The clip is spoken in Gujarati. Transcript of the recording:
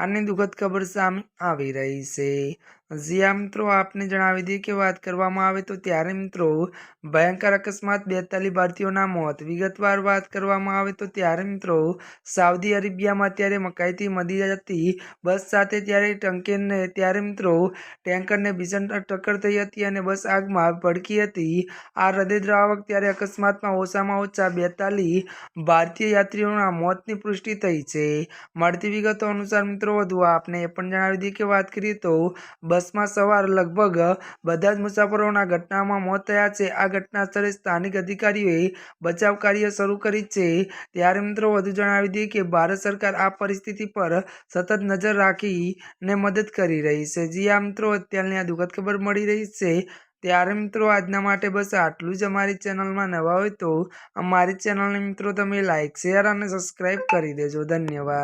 અને દુઃખદ ખબર સામે આવી રહી છે. જ્યાં મિત્રો, આપને જણાવી દઈએ કે વાત કરવામાં આવે તો ત્યારે, મિત્રો, ભયંકર અકસ્માત બેતાલીસ ભારતીયોના મોત. વિગતવાર વાત કરવામાં આવે તો ત્યારે, મિત્રો, સાઉદી અરેબિયામાં અત્યારે મકાઈથી મદી જતી બસ સાથે ત્યારે ટંકેરને, ત્યારે, મિત્રો, ટેન્કરને ભીષણ ટક્કર થઈ હતી અને બસ આગમાં ભડકી હતી. આ હૃદયદ્રાવક ત્યારે અકસ્માતમાં ઓછામાં ઓછા બેતાલીસ ભારતીય યાત્રીઓના મોતની પુષ્ટિ થઈ છે. મળતી વિગતો અનુસાર મિત્રો, વધુ આપને એ પણ જણાવી દઈએ કે વાત કરીએ તો બસમાં સવાર લગભગ બધા જ મુસાફરોના ઘટનામાં મોત થયા છે. આ ઘટના સ્થળે સ્થાનિક અધિકારીઓએ બચાવ કાર્ય શરૂ કરી છે. ત્યારે મિત્રો, વધુ જણાવી દઈએ કે ભારત સરકાર આ પરિસ્થિતિ પર સતત નજર રાખીને મદદ કરી રહી છે. જી આ મિત્રો, અત્યારની આ દુઃખદ ખબર મળી રહી છે. ત્યારે મિત્રો, આજના માટે બસ આટલું જ. અમારી ચેનલમાં નવા હોય તો અમારી ચેનલને મિત્રો, તમે લાઇક શેર અને સબસ્ક્રાઈબ કરી દેજો. ધન્યવાદ.